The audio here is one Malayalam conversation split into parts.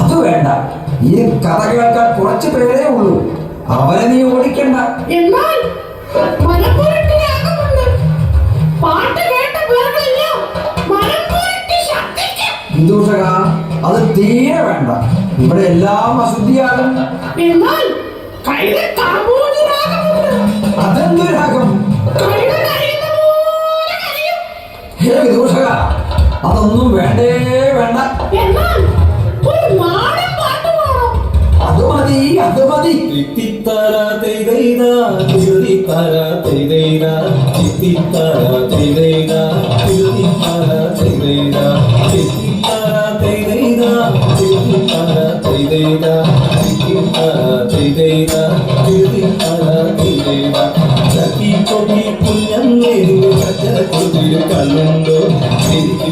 അത് വേണ്ട. ഈ കഥ കേൾക്കാൻ കുറച്ച് പേരേ ഉള്ളൂ. അവരെ നീ ഓടിക്കണ്ട. എന്നാൽ ഹിന്ദൂഷക അത് തീരെ വേണ്ട. ഇവിടെ എല്ലാം അശുദ്ധിയാകും. എന്നാൽ കൈത കാമ്പൂരി രാഗമുണ്ട് അതെന്ത് രാഗം? കൈത കരയുന്ന പോലെ ഹേ വിദൂഷക അതൊന്നും വേണ്ടേ വേണ്ട. ಅದು ಮದಿ ಅದು ಮದಿ ತಿತ್ತಿತ್ತರ ತೈದೈದ ತಿರುದಿತ್ತರ ತೈದೈದ ತಿತ್ತಿತ್ತರ ತೈದೈದ ತಿರುದಿತ್ತರ ತೈದೈದ ತಿತ್ತಿತ್ತರ ತೈದೈದ ತಿರುದಿತ್ತರ ತೈದೈದ ತಿತ್ತಿತ್ತರ ತೈದೈದ ತಿರುದಿತ್ತರ കല്ലുണ്ടോ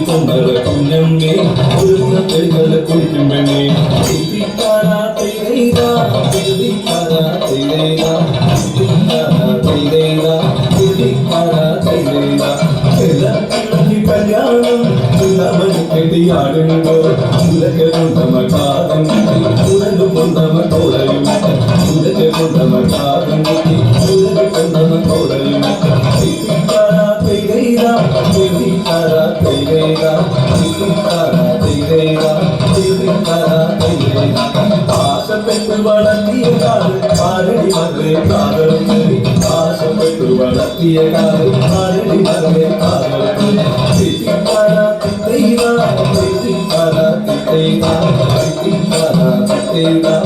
തൊണ്ടറ കുഞ്ഞമ്മേ കുളിക്കും പെണ്ണേ തിത്തിത്തര തെയ്തെയ്ത തിരുതിത്തര தைரேகா திருத்தரா தைரேகா திருத்தரா தைரேகா ஆசப்பட்டு வளர்த்திய காடு பாரடி மகளே காதல் சரி ஆசப்பட்டு வளர்த்திய காடு பாரடி மகளே காதல் சரி திருத்தரா தைரா திருத்தரா தைரா திருத்தரா தைரா